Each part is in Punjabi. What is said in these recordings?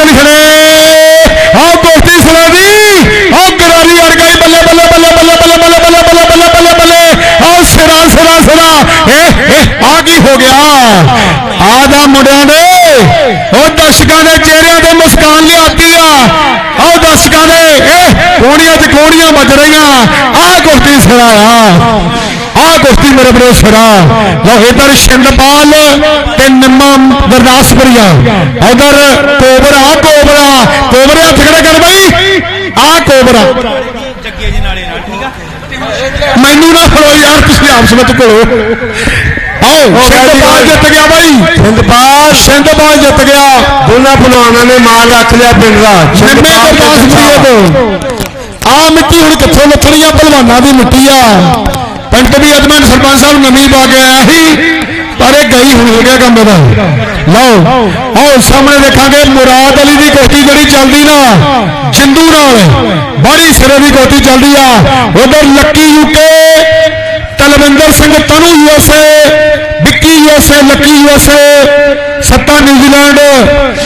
ਦਿਨ ਖੜੇ ਆਹ ਕੁਸ਼ਤੀ ਸਲਾਦੀ ਆਹ ਗਰਾਰੀ ਵਰਗਾ ਹੀ ਬੱਲੇ ਬੱਲੇ ਬੱਲੇ ਬੱਲੇ ਬੱਲੇ ਬੱਲੇ ਬੱਲੇ ਬੱਲੇ ਬੱਲੇ ਬੱਲੇ ਬੱਲੇ ਆਹ ਸਿਰਾ ਸਿਰਾ ਸਿਰਾ ਆ ਕੀ ਹੋ ਗਿਆ ਆ ਜਾ ਮੁੰਡਿਆਂ ਦੇ ਉਹ ਦਰਸ਼ਕਾਂ ਦੇ ਚਿਹਰਿਆਂ ਤੇ ਮੁਸਕਾਨ ਲਿਆਤੀ ਆ ਆਹ ਦਰਸ਼ਕਾਂ ਦੇ ਇਹ ਕੋਣੀਆਂ ਤੇ ਕੋਣੀਆਂ ਵੱਜ ਰਹੀਆਂ ਆਹ ਕੁਸ਼ਤੀ ਸਿਰਾ ਆ ਆਹ ਕੁਸ਼ਤੀ ਮੇਰੇ ਬਰੇ ਸਿਰਾ ਲਓ ਇਧਰ ਸ਼ਿੰਦਪਾਲ ਤੇ ਨਿੰਮਾ ਗੁਰਦਾਸਪੁਰੀਆ। ਉਧਰ ਕੋਬਰਾ ਕੋਬਰਾ। ਕੋਬਰੇ ਹੱਥ ਖੜੇ ਕਰ ਬਈ? ਆਹ ਕੋਬਰਾ। ਜੱਗੇ ਜੀ ਨਾਲੇ ਨਾਲ ਠੀਕ ਆ ਮੈਨੂੰ ਨਾ ਫੜੋ ਯਾਰ ਤੁਸੀਂ ਆਪਸ ਵਿੱਚ ਘੋਲੋ ਆਓ ਸ਼ਿੰਦਪਾਲ ਜਿੱਤ ਗਿਆ ਬਈ। ਸ਼ਿੰਦਪਾਲ ਸ਼ਿੰਦਪਾਲ ਜਿੱਤ ਗਿਆ। ਦੋਨਾਂ ਪਹਿਲਵਾਨਾਂ ਨੇ ਮਾਣ ਰੱਖ ਲਿਆ ਪਿੰਡ ਦਾ। ਨਿੰਮੇ ਗੁਰਦਾਸਪੁਰੀਆ ਤੋਂ ਆ ਮਿੱਟੀ ਹੁਣ ਕਿੱਥੋਂ ਲੱਥਣੀਆਂ ਪਹਿਲਵਾਨਾਂ ਦੀ ਮਿੱਟੀ ਆ। ਪਿੰਡ ਵੀ ਅਜਮਨ ਸਰਪੰਚ ਸਾਹਿਬ ਨਵੀਂ ਪਾ ਕੇ ਆਇਆ ਸੀ। ਪਰ ਇਹ ਗਈ ਹੁਣ ਹੋ ਗਿਆ ਕੰਮ ਇਹਦਾ। ਲਓ, ਆਓ ਸਾਹਮਣੇ ਦੇਖਾਂਗੇ, ਮੁਰਾਦ ਅਲੀ ਦੀ ਕੋਠੀ ਜਿਹੜੀ ਚੱਲਦੀ ਨਾ, ਜਿੰਦੂ ਨਾਲ। ਬੜੀ ਸਿਰੇ ਦੀ ਕੋਠੀ ਚੱਲਦੀ ਆ। ਉਧਰ Lucky UK Talwinder Singh Tanu USA Vicky USA Lucky USA Satta New Zealand,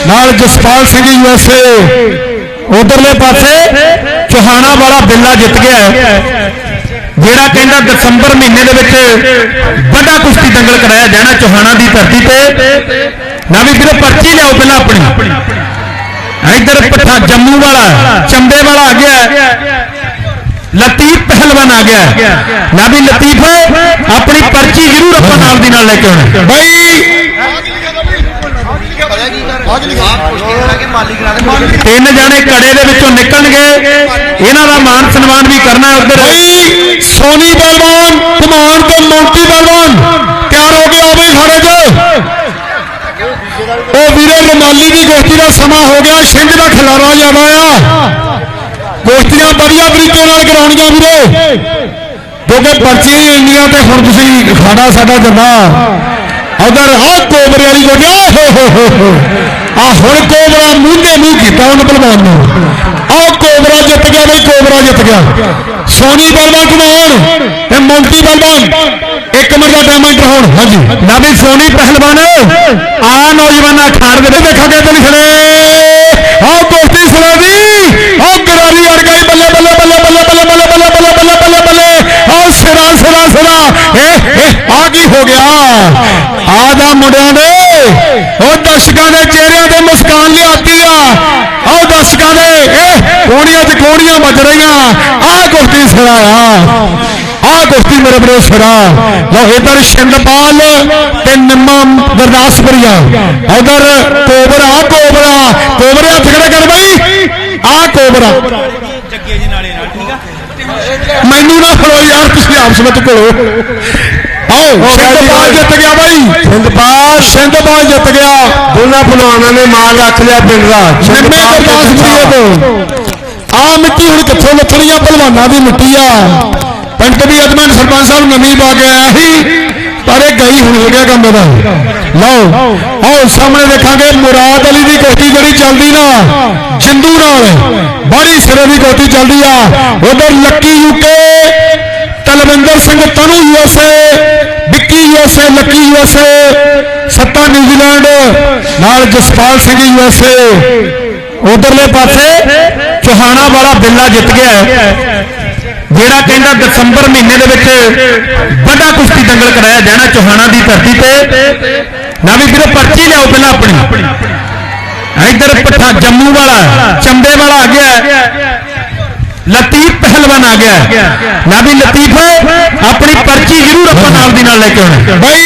ਨਾਲ ਜਸਪਾਲ ਸਿੰਘ ਯੂਐਸਏ ਉਧਰਲੇ ਪਾਸੇ, ਚੋਹਾਣਾ ਵਾਲਾ ਬਿੱਲਾ ਜਿੱਤ ਗਿਆ। ਜਿਹੜਾ ਕਹਿੰਦਾ ਦਸੰਬਰ ਮਹੀਨੇ ਦੇ ਵਿੱਚ ਵੱਡਾ ਕੁਸ਼ਤੀ ਦੰਗਲ ਕਰਾਇਆ ਜਾਣਾ ਚੋਹਾਣਾ ਦੀ ਧਰਤੀ ਤੇ। ਨਾ ਵੀ ਵੀਰੇ ਪਰਚੀ ਲਿਆਓ ਪਹਿਲਾਂ ਆਪਣੀ। ਇੱਧਰ ਪੱਠਾ ਜੰਮੂ ਵਾਲਾ, ਚੰਬੇ ਵਾਲਾ ਆ ਗਿਆ। ਲਤੀਫ ਪਹਿਲਵਾਨ ਆ ਗਿਆ। ਨਾ ਵੀ ਲਤੀਫ, ਆਪਣੀ ਪਰਚੀ ਜ਼ਰੂਰ ਆਪਾਂ ਨਾਲ ਦੀ ਨਾਲ ਲੈ ਕੇ ਆਉਣਾ। ਬਈ, ਤਿੰਨ ਜਾਣੇ ਕੜੇ ਦੇ ਵਿੱਚੋਂ ਨਿਕਲਣਗੇ। ਇਹਨਾਂ ਦਾ ਮਾਨ ਸਨਮਾਨ ਵੀ ਕਰਨਾ ਹੈ ਉੱਧਰ। सोनी पहलवान कुमार के मोंटी पहलवान तैयार हो गया भाई खड़े जो ओ वीरे रुमाली की गोष्ठी का समा हो गया सिंह का खिलारा ज्यादा आ गोष्ठियां बढ़िया तरीके ਨਾਲ ਕਰਾਉਣੀਆਂ ਵੀਰੇ ਕਿਉਂਕਿ ਪਰਚੀਆਂ ਇੰਨੀਆਂ ਤੇ ਹੁਣ ਤੁਸੀਂ ਖਾਣਾ ਸਾਡਾ ਜਮਾ ਉਧਰ ਆ ਕੋਬਰੇ ਵਾਲੀ ਗੋਡੀ ਹੋ ਹੋ ਆ ਹੁਣ ਕੋਬਰਾ ਮੂੰਹੇ ਮੂੰਹ ਕੀਤਾ ਉਹਨ ਪਹਿਲਵਾਨ ਨੂੰ ਆ ਕੋਬਰਾ ਜਿੱਤ ਗਿਆ ਬਈ ਕੋਬਰਾ ਜਿੱਤ ਗਿਆ ਸੋਨੀ ਬਲਵਾ ਕੁਮਾਰ ਤੇ ਮੌਂਟੀ ਬਲਵਾਨ ਇੱਕ ਮਿੰਟ ਦਾ ਟਾਈਮ ਹੁਣ ਹਾਂਜੀ ਨਾ ਵੀ ਸੋਨੀ ਪਹਿਲਵਾਨ ਆ ਨੌਜਵਾਨਾਂ ਖਾੜ ਦੇ ਵਿੱਚ ਦੇਖਾਂਗੇ ਦਿਨ ਖੜੇ ਆ ਕੋਸ਼ਟੀ ਸੁਣਾਦੀ ਆ ਗਰਾਰੀ ਅੜ ਗਈ ਬੱਲੇ ਬੱਲੇ ਬੱਲੇ ਬੱਲੇ ਬੱਲੇ ਬੱਲੇ ਬੱਲੇ ਬੱਲੇ ਬੱਲੇ ਬੱਲੇ ਬੱਲੇ ਆ ਸਿਰਾ ਸਿਰਾ ਸਿਰਾ ਇਹ ਇਹ ਆ ਕੀ ਹੋ ਗਿਆ ਜਾ ਮੁੰਡਿਆਂ ਨੇ ਉਹ ਦਰਸ਼ਕਾਂ ਦੇ ਚਿਹਰਿਆਂ ਤੇ ਮੁਸਕਾਨ ਲਿਆਤੀ ਆ। ਆਹ ਦਰਸ਼ਕਾਂ ਦੇ ਇਹ ਕੋਣੀਆਂ ਤੇ ਕੋਣੀਆਂ ਵੱਜ ਰਹੀਆਂ। ਆ ਕੁਸ਼ਤੀ ਸਿਰਾ ਆ। ਆ ਕੁਸ਼ਤੀ ਮੇਰੇ ਬਰੇ ਸਿਰਾ। ਲਓ ਇਧਰ ਸ਼ਿੰਦਪਾਲ ਤੇ ਨਿੰਮਾ ਗੁਰਦਾਸਪੁਰੀਆ। ਉਧਰ ਕੋਬਰਾ ਕੋਬਰਾ। ਕੋਬਰੇ ਹੱਥ ਖੜੇ ਕਰ ਬਈ? ਆ ਕੋਬਰਾ। ਮੈਨੂੰ ਨਾ ਫੜੋ ਯਾਰ ਤੁਸੀਂ ਆਪਸ ਵਿੱਚ ਘੋਲੋ। ਆਓ ਸ਼ਿੰਦਪਾਲ ਜਿੱਤ ਗਿਆ ਬਈ। ਸਿੰਧਪਾਲ ਸ਼ਿੰਦਪਾਲ ਜਿੱਤ ਗਿਆ। ਦੋਨਾਂ ਪਹਿਲਵਾਨਾਂ ਨੇ ਮਾਣ ਰੱਖ ਲਿਆ ਪਿੰਡ ਦਾ। ਨਿੰਮੇ ਗੁਰਦਾਸਪੁਰੀਆ ਤੋਂ ਆ ਮਿੱਟੀ ਹੁਣ ਕਿੱਥੋਂ ਲੱਥਣੀਆਂ ਪਹਿਲਵਾਨਾਂ ਦੀ ਮਿੱਟੀ ਆ। ਪਿੰਡ ਵੀ ਅਜਮਨ ਸਰਪੰਚ ਸਾਹਿਬ ਨਵੀਂ ਪਾ ਕੇ ਆਇਆ ਸੀ ਪਰ ਇਹ ਗਈ ਹੁਣ ਹੋ ਗਿਆ ਕੰਮ ਇਹਦਾ। ਲਓ ਆਓ ਸਾਹਮਣੇ ਦੇਖਾਂਗੇ ਮੁਰਾਦ ਅਲੀ ਦੀ ਕੋਠੀ ਜਿਹੜੀ ਚੱਲਦੀ ਨਾ ਜਿੰਦੂ ਨਾਲ ਬੜੀ ਸਿਰੇ ਦੀ ਕੋਠੀ ਚੱਲਦੀ ਆ। ਉਧਰ Lucky UK Talwinder Singh Tanu USA Lucky USA Lucky USA Satta New Zealand, ਨਾਲ ਜਸਪਾਲ ਸਿੰਘ ਯੂਐਸਏ ਉਧਰਲੇ ਪਾਸੇ ਚੋਹਾਣਾ ਵਾਲਾ ਬਿੱਲਾ ਜਿੱਤ ਗਿਆ ਜਿਹੜਾ ਕਹਿੰਦਾ ਦਸੰਬਰ ਮਹੀਨੇ ਦੇ ਵਿੱਚ ਵੱਡਾ ਕੁਸ਼ਤੀ ਦੰਗਲ ਕਰਾਇਆ ਜਾਣਾ ਚੋਹਾਣਾ ਦੀ ਧਰਤੀ ਤੇ। ਨਾ ਵੀ ਵੀਰੇ ਪਰਚੀ ਲਿਆਓ ਪਹਿਲਾਂ ਆਪਣੀ। ਇੱਧਰ ਪੱਠਾ ਜੰਮੂ ਵਾਲਾ, ਚੰਬੇ ਵਾਲਾ ਆ ਗਿਆ। ਲਤੀਫ ਆ ਗਿਆ ਨਾ ਵੀ ਲਤੀਫ ਆਪਣੀ ਪਰਚੀ ਜ਼ਰੂਰ ਆਪਾਂ ਨਾਲ ਦੀ ਨਾਲ ਲੈ ਕੇ ਆਉਣਾ ਬਾਈ,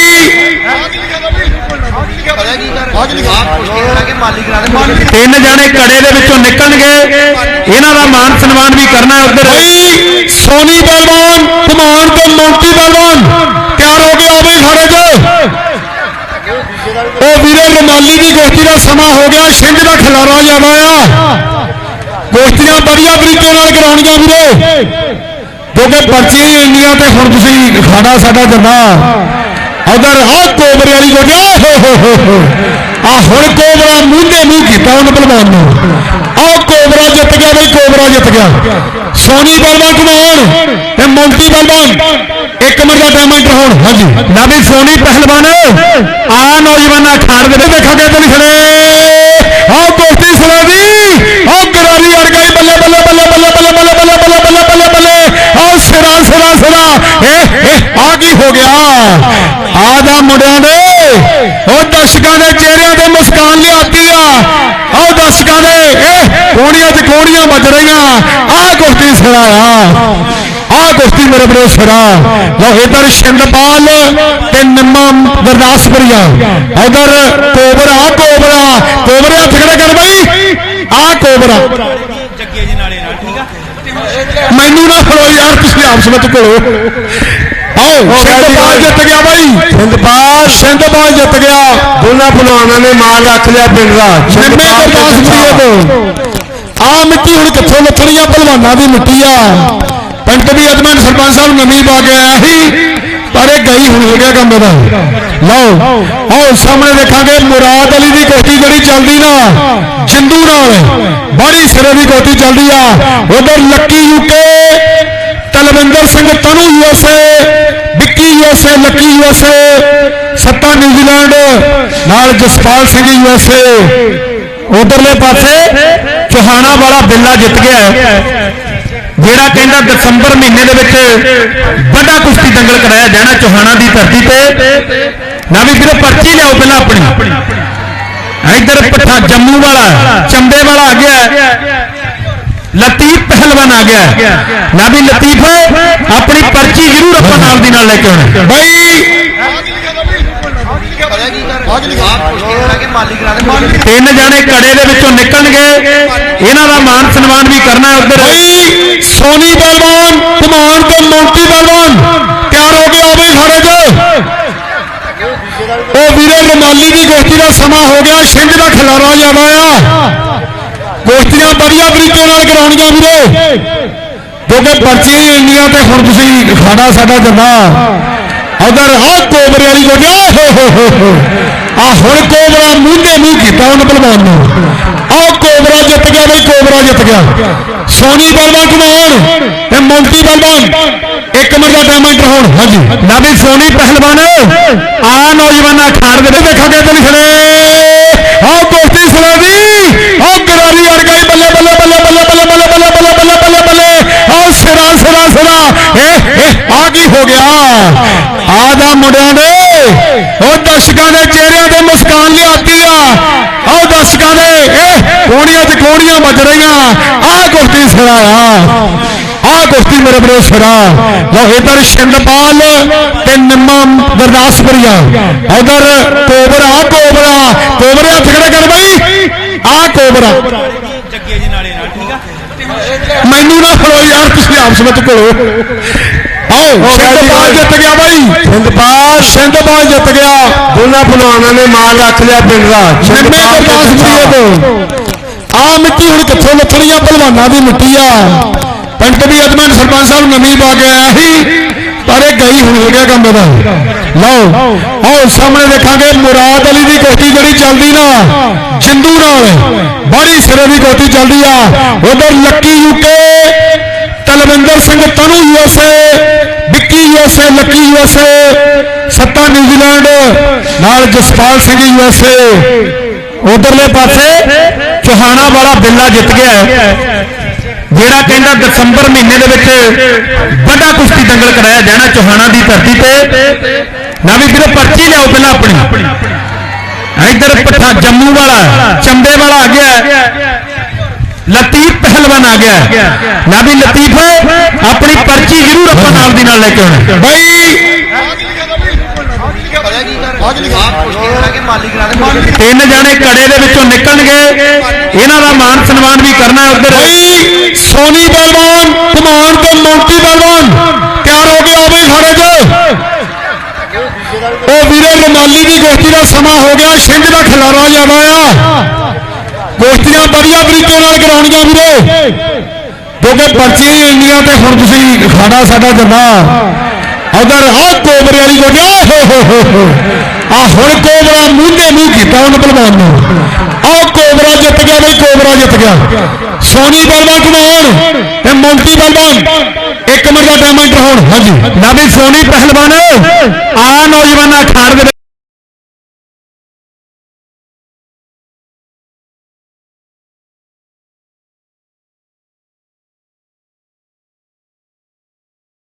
ਤਿੰਨ ਜਣੇ ਕੜੇ ਦੇ ਵਿੱਚੋਂ ਨਿਕਲਣਗੇ। ਇਹਨਾਂ ਦਾ ਮਾਨ ਸਨਮਾਨ ਵੀ ਕਰਨਾ ਹੈ ਉੱਧਰ। ਸੋਨੀ ਬਲਵਾਨ ਕਮਾਨ ਤੇ ਮੌਂਟੀ ਬਲਵਾਨ। ਤਿਆਰ ਹੋ ਕੇ ਬਈ, ਖੜੇ ਜੋ। ਉਹ ਵੀਰੇ ਮਮਾਲੀ ਦੀ ਗੋਸ਼ਟੀ ਦਾ ਸਮਾਂ ਹੋ ਗਿਆ। ਛਿੰਝ ਦਾ ਖਿਲਾਰਾ ਜ਼ਿਆਦਾ ਆ। ਗੋਸ਼ਟੀਆਂ ਵਧੀਆ ਤਰੀਕੇ ਨਾਲ ਕਰਾਉਣੀਆਂ ਵੀਰੇ। ਕਿਉਂਕਿ ਪਰਚੀਆਂ ਹੀ ਇੰਨੀਆਂ ਤੇ ਹੁਣ ਤੁਸੀਂ ਖਾਣਾ ਸਾਡਾ ਜੰਦਾ ਉਧਰ ਆ ਕੋਬਰੇ ਵਾਲੀ ਗੋਡੀ। ਹੋ ਹੋ ਹੋ ਆ ਹੁਣ ਕੋਬਰਾ ਮੂੰਹੇ ਮੂੰਹ ਕੀਤਾ ਉਹਨ ਪਹਿਲਵਾਨ ਨੂੰ। ਆ ਕੋਬਰਾ ਜਿੱਤ ਗਿਆ ਬਈ, ਕੋਬਰਾ ਜਿੱਤ ਗਿਆ। ਸੋਨੀ ਬਲਵਾ ਕੁਮਾਰ ਤੇ ਮੌਂਟੀ ਬਲਵਾਨ ਇੱਕ ਮਿੰਟ ਦਾ ਟਾਈਮ ਹੁਣ। ਹਾਂਜੀ। ਨਾ ਵੀ ਸੋਨੀ, ਪਹਿਲਵਾਨ। ਆ ਨੌਜਵਾਨਾਂ ਖਾੜ ਦੇ ਵਿੱਚ ਦੇਖਾਂਗੇ ਦਿਨ ਖੜੇ। ਆ ਕੋਸ਼ਟੀ ਸਿਰਾਂ ਹੋ ਗਿਆ। ਆ ਜਾ ਮੁੰਡਿਆਂ ਦੇ ਉਹ ਦਰਸ਼ਕਾਂ ਦੇ ਚਿਹਰਿਆਂ ਤੇ ਮੁਸਕਾਨ ਲਿਆਤੀ ਆ। ਉਹ ਦਰਸ਼ਕਾਂ ਦੇ ਕੋਣੀਆਂ ਚ ਕੋਣੀਆਂ ਵੱਜ ਰਹੀਆਂ। ਆਹ ਕੁਸ਼ਤੀ ਸਿਰਾ ਆ। ਆਹ ਕੁਸ਼ਤੀ ਮੇਰੇ ਬਰੇ ਸਿਰਾ। ਲਓ ਇਧਰ ਸ਼ਿੰਦਪਾਲ ਤੇ ਨਿੰਮਾ ਗੁਰਦਾਸਪੁਰੀਆ ਉਧਰ ਕੋਬਰਾ ਕੋਬਰਾ। ਕੋਬਰੇ ਹੱਥ ਖੜੇ ਕਰ ਬਈ? ਆਹ ਕੋਬਰਾ। ਮੈਨੂੰ ਨਾ ਫੜੋ ਯਾਰ ਤੁਸੀਂ ਆਪਸ ਵਿੱਚ ਘੁਲੋ। ਸਿੰਧਪਾਲ ਜਿੱਤ ਗਿਆ ਬਾਈ। ਸਿੰਧਪਾਲ। ਸਿੰਧਪਾਲ ਜਿੱਤ ਗਿਆ। ਦੋਨਾਂ ਪਹਿਲਵਾਨਾਂ ਨੇ ਮਾਰ ਰੱਖ ਲਿਆ ਪਿੰਡ ਦਾ। ਤੋਂ? ਆ ਮਿੱਟੀ ਹੁਣ ਕਿੱਥੋਂ ਲੱਥਣੀਆਂ ਪਹਿਲਵਾਨਾਂ ਦੀ ਮਿੱਟੀ ਆ। ਪਿੰਡ ਦੀ ਅਜਮਾਨ ਸਰਪੰਚ ਸਾਹਿਬ ਨਵੀਂ ਪਾ ਕੇ ਆਇਆ ਸੀ। ਪਰ ਇਹ ਗਈ ਹੁਣ ਹੋ ਗਿਆ ਕੰਮ ਇਹਦਾ। ਲਓ ਆਓ ਸਾਹਮਣੇ ਦੇਖਾਂਗੇ ਮੁਰਾਦ ਅਲੀ ਦੀ ਕੋਠੀ ਜਿਹੜੀ ਚੱਲਦੀ ਨਾ ਜਿੰਦੂ ਨਾਲ। ਬੜੀ ਸਿਰੇ ਦੀ ਕੋਠੀ ਚੱਲਦੀ ਆ। ਉਧਰ Lucky UK Talwinder Singh Tanu USA, Vicky USA, Lucky USA, Satta New Zealand, ਨਾਲ ਜਸਪਾਲ ਸਿੰਘ ਯੂਐਸਏ। ਉਧਰਲੇ ਪਾਸੇ ਚੋਹਾਣਾ ਵਾਲਾ ਬਿੱਲਾ ਜਿੱਤ ਗਿਆ ਜਿਹੜਾ ਕਹਿੰਦਾ ਦਸੰਬਰ ਮਹੀਨੇ ਦੇ ਵਿੱਚ ਵੱਡਾ ਕੁਸ਼ਤੀ ਦੰਗਲ ਕਰਾਇਆ ਜਾਣਾ ਚੋਹਾਣਾ ਦੀ ਧਰਤੀ ਤੇ। ਨਾ ਵੀ ਵੀਰੋ ਪਰਚੀ ਲਿਆਓ ਪਹਿਲਾਂ ਆਪਣੀ। ਇੱਧਰ ਪੱਠਾ ਜੰਮੂ ਵਾਲਾ ਚੰਬੇ ਵਾਲਾ ਆ ਗਿਆ। ਲਤੀਫ ਪਹਿਲਵਾਨ ਆ ਗਿਆ। ਨਾ ਵੀ ਲਤੀਫ ਆਪਣੀ ਪਰਚੀ ਜ਼ਰੂਰ ਆਪਾਂ ਨਾਲ ਦੀ ਨਾਲ ਲੈ ਕੇ ਆਉਣੀ ਬਈ ਤਿੰਨ ਜਾਣੇ ਕੜੇ ਦੇ ਵਿੱਚੋਂ ਨਿਕਲਣਗੇ ਇਹਨਾਂ ਦਾ ਮਾਨ ਸਨਮਾਨ ਵੀ ਕਰਨਾ ਹੈ ਉਧਰ ਸੋਨੀ ਪਹਿਲਵਾਨ ਕੁਮਾਰ ਤੇ ਮੌਂਟੀ ਪਹਿਲਵਾਨ ਤਿਆਰ ਹੋ ਕੇ ਆਵੇ ਖੜੇ ਜੋ ਉਹ ਵੀਰੇ ਰਮਾਲੀ ਦੀ ਗੋਸ਼ਟੀ ਦਾ ਸਮਾਂ ਹੋ ਗਿਆ ਛਿੰਝ ਦਾ ਖਿਲਾਰਾ ਜ਼ਿਆਦਾ ਆ ਗੋਸ਼ਟੀਆਂ ਵਧੀਆ ਤਰੀਕੇ ਨਾਲ ਕਰਾਉਣੀਆਂ ਵੀਰੇ। ਕਿਉਂਕਿ ਪਰਚੀਆਂ ਹੀ ਇੰਨੀਆਂ ਤੇ ਹੁਣ ਤੁਸੀਂ ਖਾਣਾ ਸਾਡਾ ਜਮਾ। ਉਧਰ ਆ ਕੋਬਰੇ ਵਾਲੀ ਗੋਡੀ ਹੋ ਹੋ ਆ ਹੁਣ ਕੋਬਰਾ ਮੂੰਹੇ ਮੂੰਹ ਕੀਤਾ ਉਹਨੇ ਭਲਵਾਨ ਨੂੰ। ਆ ਕੋਬਰਾ ਜਿੱਤ ਗਿਆ ਬਈ, ਕੋਬਰਾ ਜਿੱਤ ਗਿਆ। ਸੋਨੀ ਬਲਵਾਨ ਕੁਮਾਰ ਤੇ ਮੌਂਟੀ ਬਲਵਾਨ ਇੱਕ ਮਿੰਟ ਦਾ ਟਾਈਮ ਇੰਟਰ ਹੋਣ ਹਾਂਜੀ। ਨਾ ਵੀ ਸੋਨੀ ਪਹਿਲਵਾਨ। ਆ ਨੌਜਵਾਨਾਂ ਅਖਾੜ ਦੇ ਵਿੱਚ ਦੇਖਾਂਗੇ ਤੇ ਖੜੇ ਹੋ ਗਿਆ। ਆ ਜਾ ਮੁੰਡਿਆਂ ਦੇ। ਉਹ ਦਰਸ਼ਕਾਂ ਦੇ ਚਿਹਰਿਆਂ ਤੇ ਮੁਸਕਾਨ ਲਿਆਤੀ ਆ। ਆਹ ਦਰਸ਼ਕਾਂ ਦੇ। ਇਹ ਕੋਣੀਆਂ ਚ ਕੋਣੀਆਂ ਵੱਜ ਰਹੀਆਂ। ਆਹ ਕੁਸ਼ਤੀ ਸਿਰਾ। ਆ ਆਹ ਮੇਰੇ ਬਰੇ ਸਿਰਾ। ਲਓ ਇਧਰ ਸ਼ਿੰਦਪਾਲ ਤੇ ਨਿੰਮਾ ਗੁਰਦਾਸਪੁਰੀਆ। ਉਧਰ ਕੋਬਰਾ ਕੋਬਰਾ। ਕੋਬਰੇ ਹੱਥ ਖੜੇ ਕਰ ਬਈ? ਆਹ ਕੋਬਰਾ। ਮੈਨੂੰ ਨਾ ਫੜੋ ਯਾਰ ਤੁਸੀਂ ਆਪਸ ਵਿੱਚ ਘੁਲੋ। ਆਓ ਸਿੰਧਪਾਲ ਜਿੱਤ ਗਿਆ ਬਾਈ। ਸਿੰਧਪਾਲ ਸਿੰਧਪਾਲ ਜਿੱਤ ਗਿਆ। ਦੋਨਾਂ ਪਹਿਲਵਾਨਾਂ ਨੇ ਮਾਰ ਰੱਖ ਲਿਆ ਪਿੰਡ ਦਾ। ਤੋਂ ਆ ਮਿੱਟੀ ਹੁਣ ਕਿੱਥੋਂ ਲੱਥਣੀਆਂ ਪਹਿਲਵਾਨਾਂ ਦੀ ਮਿੱਟੀ ਆ। ਪਿੰਡ ਦੀ ਅਜਮਾਨ ਸਰਪੰਚ ਸਾਹਿਬ ਨਵੀਂ ਪਾ ਕੇ ਆਇਆ ਸੀ। ਪਰ ਇਹ ਗਈ ਹੁਣ ਹੋ ਗਿਆ ਕੰਮ ਇਹਦਾ। ਲਓ ਆਓ ਸਾਹਮਣੇ ਦੇਖਾਂਗੇ ਮੁਰਾਦ ਅਲੀ ਦੀ ਕੋਠੀ ਜਿਹੜੀ ਚੱਲਦੀ ਨਾ ਜਿੰਦੂ ਨਾਲ। ਬੜੀ ਸਿਰੇ ਦੀ ਕੋਠੀ ਚੱਲਦੀ ਆ। ਉਧਰ Lucky UK Talwinder Singh Tanu USA Vicky USA Lucky USA Satta New Zealand, ਨਾਲ ਜਸਪਾਲ ਸਿੰਘ ਯੂਐਸਏ ਉਧਰਲੇ ਪਾਸੇ ਚੋਹਾਣਾ ਵਾਲਾ ਬਿੱਲਾ ਜਿੱਤ ਗਿਆ ਜਿਹੜਾ ਕਹਿੰਦਾ ਦਸੰਬਰ ਮਹੀਨੇ ਦੇ ਵਿੱਚ ਵੱਡਾ ਕੁਸ਼ਤੀ ਦੰਗਲ ਕਰਾਇਆ ਜਾਣਾ ਚੋਹਾਣਾ ਦੀ ਧਰਤੀ ਤੇ। ਨਾ ਵੀ ਵੀਰੋ ਪਰਚੀ ਲਿਆਓ ਪਹਿਲਾਂ ਆਪਣੀ। ਇੱਧਰ ਪੱਠਾ ਜੰਮੂ ਵਾਲਾ, ਚੰਬੇ ਵਾਲਾ ਆ ਗਿਆ। ਲਤੀਫ ਪਹਿਲਵਾਨ ਆ ਗਿਆ। ਨਾ ਵੀ ਲਤੀਫ ਆਪਣੀ ਪਰਚੀ ਜ਼ਰੂਰ ਆਪਾਂ ਨਾਲ ਦੀ ਨਾਲ ਲੈ ਕੇ ਆਉਣੀ ਬਈ ਤਿੰਨ ਜਾਣੇ ਕੜੇ ਦੇ ਵਿੱਚੋਂ ਨਿਕਲਣਗੇ ਇਹਨਾਂ ਦਾ ਮਾਨ ਸਨਮਾਨ ਵੀ ਕਰਨਾ ਹੈ ਉਧਰ ਸੋਨੀ ਪਹਿਲਵਾਨ ਕੁਮਾਰ ਤੇ ਮੌਂਟੀ ਪਹਿਲਵਾਨ ਤਿਆਰ ਹੋ ਕੇ ਆਵੇ ਖੜੇ ਜੋ ਉਹ ਵੀਰੇ ਰਮਾਲੀ ਦੀ ਗੋਸ਼ਟੀ ਦਾ ਸਮਾਂ ਹੋ ਗਿਆ ਛਿੰਝ ਦਾ ਖਿਲਾਰਾ ਜ਼ਿਆਦਾ ਆ ਗੋਸ਼ਟੀਆਂ ਵਧੀਆ ਤਰੀਕੇ ਨਾਲ ਕਰਾਉਣੀਆਂ ਵੀਰੇ। ਕਿਉਂਕਿ ਪਰਚੀਆਂ ਹੀ ਇੰਨੀਆਂ ਤੇ ਹੁਣ ਤੁਸੀਂ ਖਾਣਾ ਸਾਡਾ ਜਮਾ ਉਧਰ ਆ ਕੋਬਰੇ ਵਾਲੀ ਗੋਡੀ ਆ ਹੁਣ ਕੋਬਰਾ ਮੂੰਹੇ ਮੂੰਹ ਕੀਤਾ ਉਹਨੇ ਭਲਵਾਨ ਨੂੰ। ਆ ਕੋਬਰਾ ਜਿੱਤ ਗਿਆ ਬਈ, ਕੋਬਰਾ ਜਿੱਤ ਗਿਆ। ਸੋਨੀ ਬਲਵਾ ਕੁਮਾਰ ਤੇ ਮੌਂਟੀ ਬਲਵਾਨ ਇੱਕ ਮਿੰਟ ਦਾ ਟਾਈਮ ਇੰਟਰ ਹੋਣ। ਹਾਂਜੀ। ਨਾ ਵੀ ਸੋਨੀ ਪਹਿਲਵਾਨ। ਆ ਨੌਜਵਾਨਾਂ ਅਖਾੜ ਦੇ